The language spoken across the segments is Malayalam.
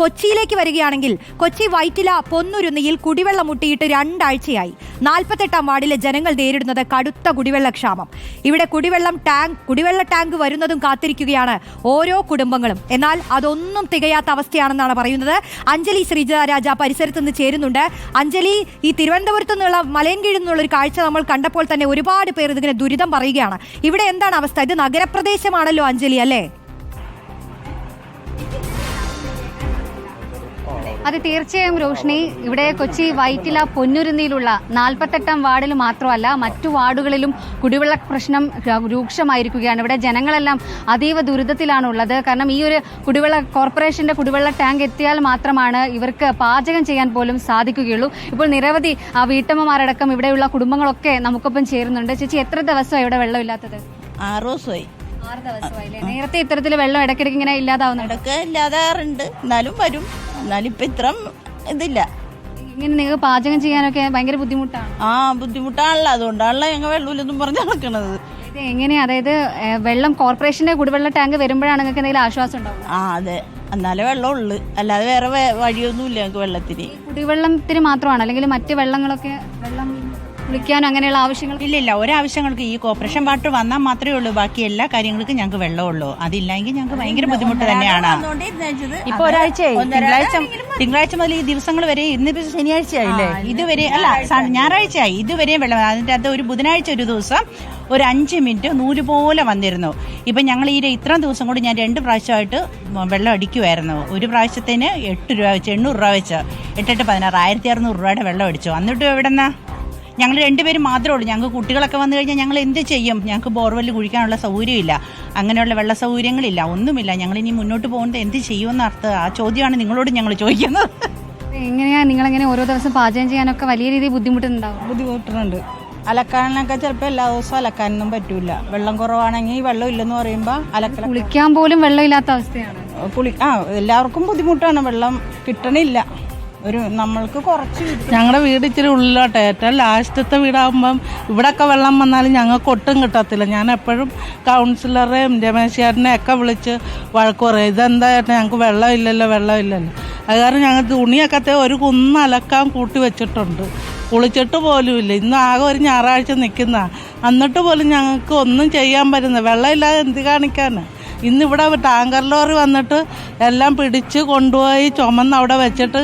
കൊച്ചിയിലേക്ക് വരികയാണെങ്കിൽ കൊച്ചി വൈറ്റില പൊന്നുരുന്നിയിൽ കുടിവെള്ളം മുട്ടിയിട്ട് രണ്ടാഴ്ചയായി. നാൽപ്പത്തെട്ടാം വാർഡിലെ ജനങ്ങൾ നേരിടുന്നത് കടുത്ത കുടിവെള്ളക്ഷാമം ഇവിടെ കുടിവെള്ളം ടാങ്ക് കുടിവെള്ള ടാങ്ക് വരുന്നതും കാത്തിരിക്കുകയാണ് ഓരോ കുടുംബങ്ങളും. എന്നാൽ അതൊന്നും തികയാത്ത അവസ്ഥയാണെന്നാണ് പറയുന്നത്. അഞ്ജലി ശ്രീജ രാജ പരിസരത്ത് നിന്ന് ചേരുന്നുണ്ട്. അഞ്ജലി ഈ തിരുവനന്തപുരത്ത് നിന്നുള്ള മലയൻകീഴിൽ നിന്നുള്ള ഒരു കാഴ്ച നമ്മൾ കണ്ടപ്പോൾ തന്നെ ഒരുപാട് പേർ ഇതിങ്ങനെ ദുരിതം പറയുകയാണ്. ഇവിടെ എന്താണ് അവസ്ഥ? ഇത് നഗരപ്രദേശമാണല്ലോ അഞ്ജലി അല്ലേ? അത് തീർച്ചയായും രോഷിണി ഇവിടെ കൊച്ചി വൈറ്റില പൊന്നുരുന്നിയിലുള്ള നാൽപ്പത്തെട്ടാം വാർഡിൽ മാത്രമല്ല മറ്റു വാർഡുകളിലും കുടിവെള്ള പ്രശ്നം രൂക്ഷമായിരിക്കുകയാണ്. ഇവിടെ ജനങ്ങളെല്ലാം അതീവ ദുരിതത്തിലാണുള്ളത്. കാരണം ഈ ഒരു കുടിവെള്ള കോർപ്പറേഷന്റെ കുടിവെള്ള ടാങ്ക് എത്തിയാൽ മാത്രമാണ് ഇവർക്ക് പാചകം ചെയ്യാൻ പോലും സാധിക്കുകയുള്ളൂ. ഇപ്പോൾ നിരവധി ആ, വീട്ടമ്മമാരടക്കം ഇവിടെയുള്ള കുടുംബങ്ങളൊക്കെ നമുക്കൊപ്പം ചേരുന്നുണ്ട്. ചേച്ചി എത്ര ദിവസമായി ഇവിടെ വെള്ളമില്ലാത്തത് ആറ് ദിവസമായി. ആറ് ദിവസമായി? നേരത്തെ ഇത്തരത്തിൽ വെള്ളം ഇടയ്ക്കിടയ്ക്ക് ഇങ്ങനെ ഇല്ലാതാവുന്നുണ്ട്? ഇടയ്ക്ക് ഇല്ലാതാറുണ്ട്. എന്നാലും വരും. എന്നാലും ഇപ്പം ഇത്ര ഇതില്ല. ഇങ്ങനെ നിങ്ങൾക്ക് പാചകം ചെയ്യാനൊക്കെ ഭയങ്കര ബുദ്ധിമുട്ടാണ്. ആ ബുദ്ധിമുട്ടാണല്ലോ. അതുകൊണ്ടാണല്ലോ ഞങ്ങൾ വെള്ളമില്ലെന്നും പറഞ്ഞു നടക്കണത്. ഇത് എങ്ങനെയാ? അതായത് വെള്ളം കോർപ്പറേഷന്റെ കുടിവെള്ള ടാങ്ക് വരുമ്പോഴാണ് നിങ്ങൾക്ക് എന്തെങ്കിലും ആശ്വാസം ഉണ്ടാവും ആ അതെ. എന്നാലേ വെള്ളം ഉള്ളു അല്ലാതെ വേറെ വേ- വഴിയൊന്നുമില്ല ഞങ്ങൾക്ക് വെള്ളത്തിന്. കുടിവെള്ളത്തിന് മാത്രമാണ്? അല്ലെങ്കിൽ മറ്റ് വെള്ളങ്ങളൊക്കെ വെള്ളം കുളിക്കാനും അങ്ങനെയുള്ള ആവശ്യങ്ങൾ ഇല്ല ഇല്ല. ഒരാവശ്യങ്ങൾക്ക് ഈ കോർപ്പറേഷൻ വാട്ടർ വന്നാൽ മാത്രമേ ഉള്ളൂ. ബാക്കി എല്ലാ കാര്യങ്ങൾക്കും ഞങ്ങൾക്ക് വെള്ളമുള്ളൂ. അതില്ലെങ്കിൽ ഞങ്ങൾക്ക് ഭയങ്കര ബുദ്ധിമുട്ട് തന്നെയാണ്. ഇപ്പൊ ഒരാഴ്ചയായി. തിങ്കളാഴ്ച തിങ്കളാഴ്ച മുതൽ ഈ ദിവസങ്ങൾ വരെ ഇന്നിപ്പോ ശനിയാഴ്ച ആയില്ലേ ഇതുവരെ അല്ല ഞായറാഴ്ച. ഞായറാഴ്ചയായി. ഇതുവരെ വെള്ളം അതിന്റെ അത് ഒരു ബുധനാഴ്ച ഒരു ദിവസം ഒരു അഞ്ച് മിനിറ്റ് നൂൽ പോലെ വന്നിരുന്നു. ഇപ്പൊ ഞങ്ങൾ ഈ ഇത്രയും ദിവസം കൂടി ഞാൻ രണ്ട് പ്രാവശ്യമായിട്ട് വെള്ളം അടിക്കുമായിരുന്നു ഒരു പ്രാവശ്യത്തിന് എട്ട് രൂപ വെച്ച് എണ്ണൂറ് രൂപ വെച്ച് എട്ടെട്ട് പതിനാറ് ആയിരത്തി അറുന്നൂറ് രൂപയുടെ വെള്ളം അടിച്ചു. എന്നിട്ടും എവിടെന്നാ? ഞങ്ങൾ രണ്ടുപേരും മാത്രമേ ഉള്ളൂ. ഞങ്ങൾക്ക് കുട്ടികളൊക്കെ വന്നു കഴിഞ്ഞാൽ ഞങ്ങൾ എന്ത് ചെയ്യും? ഞങ്ങൾക്ക് ബോർവെൽ കുഴിക്കാനുള്ള സൗകര്യമില്ല. അങ്ങനെയുള്ള വെള്ള സൗകര്യങ്ങളില്ല. ഒന്നുമില്ല. ഞങ്ങൾ ഇനി മുന്നോട്ട് പോകുന്നത് എന്ത് ചെയ്യുമെന്ന് അർത്ഥം ആ ചോദ്യമാണ് നിങ്ങളോട് ഞങ്ങൾ ചോദിക്കുന്നത്. എങ്ങനെയാ നിങ്ങൾ എങ്ങനെ ഓരോ ദിവസം പാചകം ചെയ്യാനൊക്കെ വലിയ രീതിയിൽ ബുദ്ധിമുട്ടുണ്ടാവും? ബുദ്ധിമുട്ടുന്നുണ്ട് അലക്കാനൊക്കെ ചിലപ്പോൾ എല്ലാ ദിവസവും അലക്കാനൊന്നും പറ്റൂല. വെള്ളം കുറവാണെങ്കിൽ വെള്ളം ഇല്ലെന്ന് പറയുമ്പോൾ അലക്കല കുളിക്കാൻ പോലും വെള്ളം ഇല്ലാത്ത അവസ്ഥയാണ്. കുളി ആ എല്ലാവർക്കും ബുദ്ധിമുട്ടാണ്. വെള്ളം കിട്ടണില്ല. ഒരു നമ്മൾക്ക് കുറച്ച് ഞങ്ങളുടെ വീട് ഇച്ചിരി ഉള്ളിലോട്ടെ. ഏറ്റവും ലാസ്റ്റത്തെ വീടാകുമ്പം ഇവിടെയൊക്കെ വെള്ളം വന്നാലും ഞങ്ങൾക്ക് ഒട്ടും കിട്ടത്തില്ല. ഞാൻ എപ്പോഴും കൗൺസിലറെയും രമേശേട്ടനെ ഒക്കെ വിളിച്ച് വഴക്ക് പറയും. ഇതെന്താ ചേട്ടാ ഞങ്ങൾക്ക് വെള്ളമില്ലല്ലോ വെള്ളമില്ലല്ലോ അത് കാരണം ഞങ്ങൾ തുണിയൊക്കെ ഒരു കുന്ന് അലക്കാൻ കൂട്ടി വെച്ചിട്ടുണ്ട്. കുളിച്ചിട്ട് പോലുമില്ല ഇന്ന് ആകെ ഒരു ഞായറാഴ്ച നിൽക്കുന്ന എന്നിട്ട് പോലും ഞങ്ങൾക്ക് ഒന്നും ചെയ്യാൻ പറ്റുന്ന വെള്ളമില്ലാതെ എന്ത് കാണിക്കാനാണ് ഇന്നിവിടെ ടാങ്കർ ലോറി വന്നിട്ട് എല്ലാം പിടിച്ച് കൊണ്ടുപോയി ചുമന്ന് അവിടെ വെച്ചിട്ട്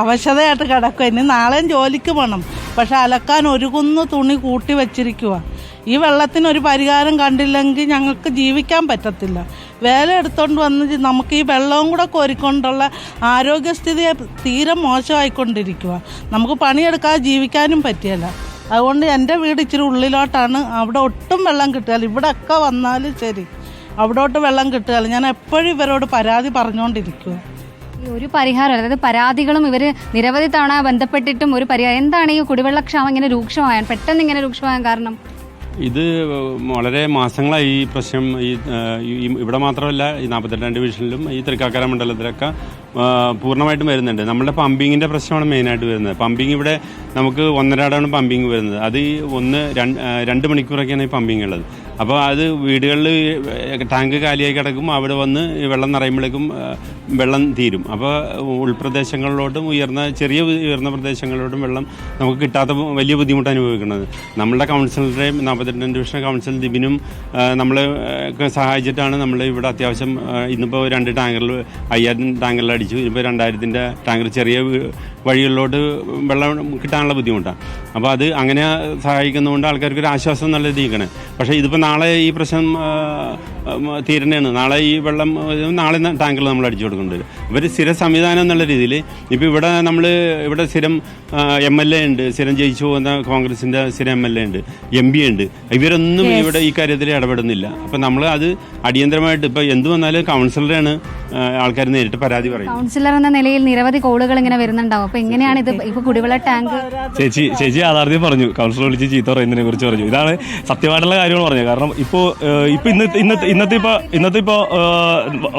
അവശതയായിട്ട് കിടക്കുക ഇനി നാളെയും ജോലിക്ക് പോകണം പക്ഷെ അലക്കാൻ ഒരു കുന്ന് തുണി കൂട്ടി വെച്ചിരിക്കുക ഈ വെള്ളത്തിന് ഒരു പരിഹാരം കണ്ടില്ലെങ്കിൽ ഞങ്ങൾക്ക് ജീവിക്കാൻ പറ്റത്തില്ല. വേല എടുത്തോണ്ട് വന്ന് നമുക്ക് ഈ വെള്ളവും കൂടെ കോരിക്കൊണ്ടുള്ള ആരോഗ്യസ്ഥിതി തീരെ മോശമായിക്കൊണ്ടിരിക്കുക നമുക്ക് പണിയെടുക്കാതെ ജീവിക്കാനും പറ്റിയല്ല. അതുകൊണ്ട് എന്റെ വീട് ഇച്ചിരി ഉള്ളിലോട്ടാണ്. അവിടെ ഒട്ടും വെള്ളം കിട്ടുകയില്ല ഇവിടെയൊക്കെ വന്നാലും ശരി. അവിടോട്ട് വെള്ളം കിട്ടുകയല്ല ഞാൻ എപ്പോഴും ഇവരോട് പരാതി പറഞ്ഞുകൊണ്ടിരിക്കും ഈ ഒരു പരിഹാരം അതായത് പരാതികളും ഇവർ നിരവധി തവണ ബന്ധപ്പെട്ടിട്ടും ഒരു പരിഹാരം. എന്താണ് ഈ കുടിവെള്ളക്ഷാമം ഇങ്ങനെ രൂക്ഷമായാൻ? പെട്ടെന്ന് ഇങ്ങനെ രൂക്ഷമാകാൻ കാരണം? ഇത് വളരെ മാസങ്ങളായി ഈ പ്രശ്നം ഈ ഇവിടെ മാത്രമല്ല ഈ നാൽപ്പത്തെട്ടാം ഡിവിഷനിലും ഈ തൃക്കാക്കര മണ്ഡലത്തിലൊക്കെ പൂർണമായിട്ടും വരുന്നുണ്ട്. നമ്മുടെ പമ്പിങ്ങിന്റെ പ്രശ്നമാണ് മെയിനായിട്ട് വരുന്നത്. പമ്പിങ് ഇവിടെ നമുക്ക് ഒന്നരാടാണ് പമ്പിങ് വരുന്നത്. അത് ഈ ഒന്ന് രണ്ട് മണിക്കൂറൊക്കെയാണ് ഈ പമ്പിങ് ഉള്ളത്. അപ്പോൾ അത് വീടുകളിൽ ടാങ്ക് കാലിയായി കിടക്കും അവിടെ വന്ന് വെള്ളം നിറയുമ്പോഴേക്കും വെള്ളം തീരും. അപ്പോൾ ഉൾപ്രദേശങ്ങളിലോട്ടും ഉയർന്ന ചെറിയ ഉയർന്ന പ്രദേശങ്ങളിലോട്ടും വെള്ളം നമുക്ക് കിട്ടാത്ത വലിയ ബുദ്ധിമുട്ട് അനുഭവിക്കുന്നത്. നമ്മളുടെ കൗൺസിലറുടെയും നാൽപ്പത്തെട്ടാം ഡിവിഷൻ കൗൺസിൽ ദിബിനും നമ്മളെ സഹായിച്ചിട്ടാണ് നമ്മൾ ഇവിടെ അത്യാവശ്യം ഇന്നിപ്പോൾ രണ്ട് ടാങ്കറിൽ അയ്യായിരം ടാങ്കറിൽ അടിച്ചു. ഇപ്പോൾ രണ്ടായിരത്തിന്റെ ടാങ്കർ ചെറിയ വഴികളിലോട്ട് വെള്ളം കിട്ടാനുള്ള ബുദ്ധിമുട്ടാണ്. അപ്പോൾ അത് അങ്ങനെ സഹായിക്കുന്നതുകൊണ്ട് ആൾക്കാർക്ക് ഒരു ആശ്വാസം നല്ല രീതിക്കണേ പക്ഷേ ഇതിപ്പോൾ നാളെ ഈ പ്രശ്നം തീരണേണ് നാളെ ഈ വെള്ളം നാളെ ടാങ്കിൽ നമ്മൾ അടിച്ചു കൊടുക്കേണ്ടി വരും. ഇവർ സ്ഥിര സംവിധാനം എന്നുള്ള രീതിയിൽ ഇപ്പോൾ ഇവിടെ നമ്മൾ ഇവിടെ സ്ഥിരം എം എൽ എ ഉണ്ട് സ്ഥിരം ജയിച്ചു പോകുന്ന കോൺഗ്രസിന്റെ സ്ഥിരം എം എൽ എ ഉണ്ട് എം പി ഉണ്ട്. ഇവരൊന്നും ഇവിടെ ഈ കാര്യത്തിൽ ഇടപെടുന്നില്ല. അപ്പം നമ്മൾ അത് അടിയന്തരമായിട്ട് ഇപ്പോൾ എന്ത് വന്നാലും കൗൺസിലറാണ് ആൾക്കാർ നേരിട്ട് പരാതി പറയും. കൗൺസിലർ എന്ന നിലയിൽ നിരവധി കോളുകൾ ഇങ്ങനെ വരുന്നുണ്ടാവും. അപ്പൊ എങ്ങനെയാണ് ഇത് ഇപ്പൊ കുടിവെള്ള ടാങ്ക്? ചേച്ചി ചേച്ചി യാഥാർത്ഥ്യം പറഞ്ഞു. കൗൺസിലർ വിളിച്ച് ചീത്ത പറയുന്നതിനെ കുറിച്ച് പറഞ്ഞു. ഇതാണ് സത്യമായിട്ടുള്ള കാര്യങ്ങൾ പറഞ്ഞത്. കാരണം ഇപ്പോൾ ഇപ്പോൾ ഇന്നത്തെ ഇന്നത്തെ ഇന്നത്തെ ഇപ്പോൾ ഇന്നത്തെ ഇപ്പോൾ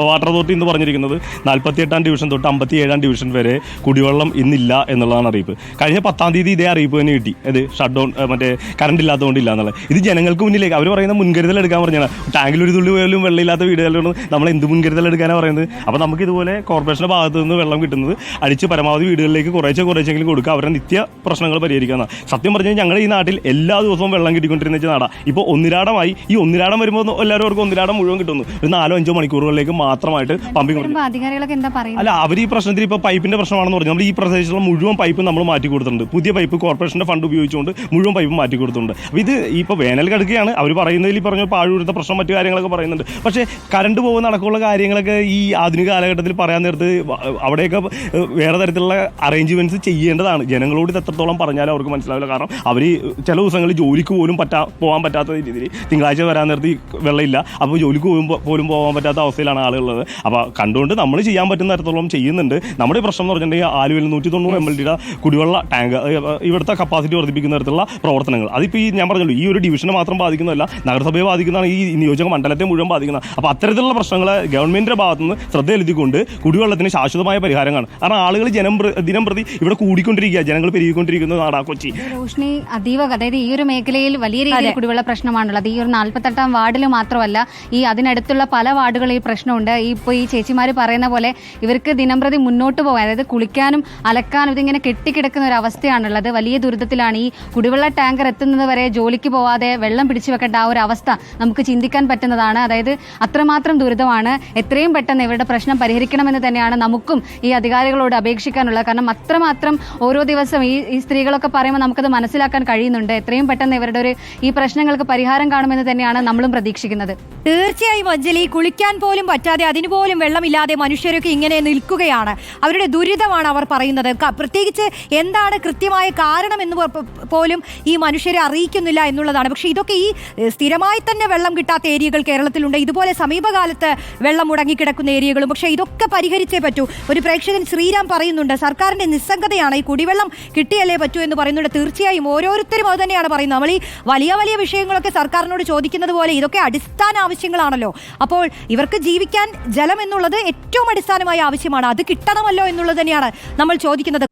വാട്ടർ അതോറിറ്റി എന്ന് പറഞ്ഞിരിക്കുന്നത് നാൽപ്പത്തി എട്ടാം ഡിവിഷൻ തൊട്ട് അമ്പത്തി ഏഴാം ഡിവിഷൻ വരെ കുടിവെള്ളം ഇന്നില്ല എന്നുള്ളതാണ് അറിയിപ്പ്. കഴിഞ്ഞ പത്താം തീയതി ഇതേ അറിയിപ്പ് തന്നെ കിട്ടി. അത് ഷട്ട് ഡൗൺ മറ്റേ കറണ്ട് ഇല്ലാത്തതുകൊണ്ട് ഇല്ല എന്നുള്ളത്. ഇത് ജനങ്ങൾക്ക് മുന്നിലേക്ക് അവർ പറയുന്ന മുൻകരുതൽ എടുക്കാൻ പറഞ്ഞാണ് ടാങ്കിൽ ഒരു തുള്ളി പോലും വെള്ളമില്ലാത്ത വീടുകളിലാണ് നമ്മൾ എന്ത് മുൻകരുതൽ എടുക്കാനാണ് പറയുന്നത്? അപ്പോൾ നമുക്ക് ഇതുപോലെ കോർപ്പറേഷന്റെ ഭാഗത്ത് നിന്ന് വെള്ളം കിട്ടുന്നത് അടിച്ച് പരമാവധി വീടുകളിലേക്ക് കുറേശ്ശെ കുറേശ്ശെങ്കിലും കൊടുക്കുക. അവരുടെ നിത്യ പ്രശ്നങ്ങൾ പരിഹരിക്കാനാണ് സത്യം പറഞ്ഞു കഴിഞ്ഞാൽ ഞങ്ങളുടെ ഈ നാട്ടിൽ എല്ലാ ദിവസവും വെള്ളം കിട്ടിക്കൊണ്ടിരുന്ന നാടാ. ഇപ്പോൾ ഒന്നിരാടമായി ഈ ഒന്നിരാടം വരുമ്പോൾ എല്ലാവർക്കും ഒന്നിരാടം മുഴുവൻ കിട്ടുന്നു. ഒരു നാലോ അഞ്ചോ മണിക്കൂറുകളിലേക്ക് മാത്രമായിട്ട് പമ്പിങ് അധികാരികളൊക്കെ എന്താ അല്ല അവർ ഈ പ്രശ്നത്തിൽ ഇപ്പോൾ പൈപ്പിന്റെ പ്രശ്നമാണെന്ന് പറഞ്ഞു. നമ്മൾ ഈ പ്രദേശത്തുള്ള മുഴുവൻ പൈപ്പ് നമ്മൾ മാറ്റി കൊടുത്തിട്ടുണ്ട്. പുതിയ പൈപ്പ് കോർപ്പറേഷന്റെ ഫണ്ട് ഉപയോഗിച്ചുകൊണ്ട് മുഴുവൻ പൈപ്പ് മാറ്റി കൊടുത്തിട്ടുണ്ട്. അപ്പോൾ ഇത് ഇപ്പോൾ വേനൽ കിടക്കുകയാണ് അവർ പറയുന്നതിൽ പറഞ്ഞ പാഴൂരത്തെ പ്രശ്നം മറ്റു കാര്യങ്ങളൊക്കെ പറയുന്നുണ്ട്. പക്ഷേ കറണ്ട് പോകുന്ന അടക്കമുള്ള കാര്യങ്ങളൊക്കെ ഈ ആധുനിക കാലഘട്ടത്തിൽ പറയാൻ നേരത്ത് അവിടെയൊക്കെ വേറെ തരത്തിലുള്ള അറേഞ്ച്മെന്റ്സ് ചെയ്യേണ്ടതാണ്. ജനങ്ങളോട് ഇത് എത്രത്തോളം പറഞ്ഞാലും അവർക്ക് മനസ്സിലാവില്ല. കാരണം അവർ ചില ദിവസങ്ങളിൽ ജോലിക്ക് പോലും പറ്റാ പോകാൻ പറ്റാത്ത രീതിയിൽ തിങ്കളാഴ്ച വരാൻ നിർത്തി വെള്ളമില്ല. അപ്പോൾ ജോലിക്ക് പോലും പോകാൻ പറ്റാത്ത അവസ്ഥയിലാണ് ആളുകളുള്ളത്. അപ്പോൾ കണ്ടുകൊണ്ട് നമ്മൾ ചെയ്യാൻ പറ്റുന്ന തരത്തോളം ചെയ്യുന്നുണ്ട്. നമ്മുടെ പ്രശ്നം എന്ന് പറഞ്ഞിട്ടുണ്ടെങ്കിൽ ആലുവയിൽ നൂറ്റി തൊണ്ണൂറ് എം എൽ ഡിയുടെ കുടിവെള്ള ടാങ്ക് ഇവിടുത്തെ കപ്പാസിറ്റി വർദ്ധിപ്പിക്കുന്ന തരത്തിലുള്ള പ്രവർത്തനങ്ങൾ. അതിപ്പോൾ ഈ ഞാൻ പറഞ്ഞല്ലോ ഈ ഒരു ഡിവിഷനെ മാത്രം ബാധിക്കുന്നതല്ല നഗരസഭയെ ബാധിക്കുന്നതാണ് ഈ നിയോജക മണ്ഡലത്തെ മുഴുവൻ ബാധിക്കുന്നത്. അപ്പോൾ അത്തരത്തിലുള്ള പ്രശ്നങ്ങൾ ഗവൺമെന്റിന്റെ ഭാഗത്തു നിന്ന് ശ്രദ്ധ എഴുതിക്കൊണ്ട് കുടിവെള്ളത്തിന് ശാശ്വതമായ പരിഹാരമാണ് കാരണം ആളുകൾ ജനം ദിനം പ്രതി ഇവിടെ കൂടിക്കൊണ്ടിരിക്കുക ജനങ്ങൾ പെരുകിക്കൊണ്ടിരിക്കുന്ന നാടാ കൊച്ചി. റോഷ്ണി അതീവ അതായത് ഈ ഒരു മേഖലയിൽ വലിയ രീതിയിൽ കുടിവെള്ള പ്രശ്നമാണുള്ളത്. ഈ ഒരു നാൽപ്പത്തെട്ടാം വാർഡിൽ മാത്രമല്ല ഈ അതിനടുത്തുള്ള പല വാർഡുകളിൽ ഈ പ്രശ്നമുണ്ട്. ഈ ഇപ്പോൾ ഈ ചേച്ചിമാർ പറയുന്ന പോലെ ഇവർക്ക് ദിനംപ്രതി മുന്നോട്ട് പോകാൻ അതായത് കുളിക്കാനും അലക്കാനും ഇതിങ്ങനെ കെട്ടിക്കിടക്കുന്ന ഒരു അവസ്ഥയാണുള്ളത്. വലിയ ദുരിതത്തിലാണ് ഈ കുടിവെള്ള ടാങ്കർ എത്തുന്നത് വരെ ജോലിക്ക് പോവാതെ വെള്ളം പിടിച്ചു വെക്കേണ്ട ആ ഒരു അവസ്ഥ നമുക്ക് ചിന്തിക്കാൻ പറ്റുന്നതാണ്. അതായത് അത്രമാത്രം ദുരിതമാണ്. എത്രയും പെട്ടെന്ന് ഇവരുടെ പ്രശ്നം പരിഹരിക്കണമെന്ന് തന്നെയാണ് നമുക്കും ഈ അധികാരികളോട് അപേക്ഷിക്കാനുള്ളത്. കാരണം അത്രമാത്രം ഓരോ ദിവസം ഈ ഈ സ്ത്രീകളൊക്കെ പറയുമ്പോൾ നമുക്കത് മനസ്സിലാക്കാൻ കഴിയുന്നുണ്ട്. എത്രയും പെട്ടെന്ന് ഇവരുടെ ഒരു ഈ പ്രശ്നങ്ങൾക്ക് പരിഹാരം കാണുമെന്ന് തന്നെയാണ് നമ്മളും പ്രതീക്ഷിക്കുന്നത്. തീർച്ചയായും അഞ്ജലി കുളിക്കാൻ പോലും പറ്റാതെ അതിനുപോലും വെള്ളമില്ലാതെ മനുഷ്യരൊക്കെ ഇങ്ങനെ നിൽക്കുകയാണ്. അവരുടെ ദുരിതമാണ് അവർ പറയുന്നത്. പ്രത്യേകിച്ച് എന്താണ് കൃത്യമായ കാരണം എന്ന് പോലും ഈ മനുഷ്യരെ അറിയിക്കുന്നില്ല എന്നുള്ളതാണ്. പക്ഷേ ഇതൊക്കെ ഈ സ്ഥിരമായി തന്നെ വെള്ളം കിട്ടാത്ത ഏരിയകൾ കേരളത്തിലുണ്ട്. ഇതുപോലെ സമീപകാലത്ത് വെള്ളം മുടങ്ങിക്കിടക്കുന്ന ഏരിയകളും. പക്ഷേ ഇതൊക്കെ പരിഹരിച്ചേ പറ്റൂ. ഒരു പ്രേക്ഷകൻ ശ്രീരാം പറയുന്നുണ്ട് സർക്കാരിന്റെ നിസ്സംഗതയാണ് ഈ കുടിവെള്ളം കിട്ടിയല്ലേ പറ്റൂ എന്ന് പറയുന്നുണ്ട്. തീർച്ചയായും ഓരോരുത്തരും അത് തന്നെയാണ് പറയുന്നത്. നമ്മൾ ഈ വലിയ വലിയ വിഷയങ്ങളൊക്കെ സർക്കാരിനോട് ചോദിക്കുന്നത് പോലെ ഇതൊക്കെ അടിസ്ഥാന ആവശ്യങ്ങളാണല്ലോ. അപ്പോൾ ഇവർക്ക് ജീവിക്കാൻ ജലം എന്നുള്ളത് ഏറ്റവും ആവശ്യമാണ്. അത് കിട്ടണമല്ലോ എന്നുള്ളത് തന്നെയാണ് നമ്മൾ ചോദിക്കുന്നത്.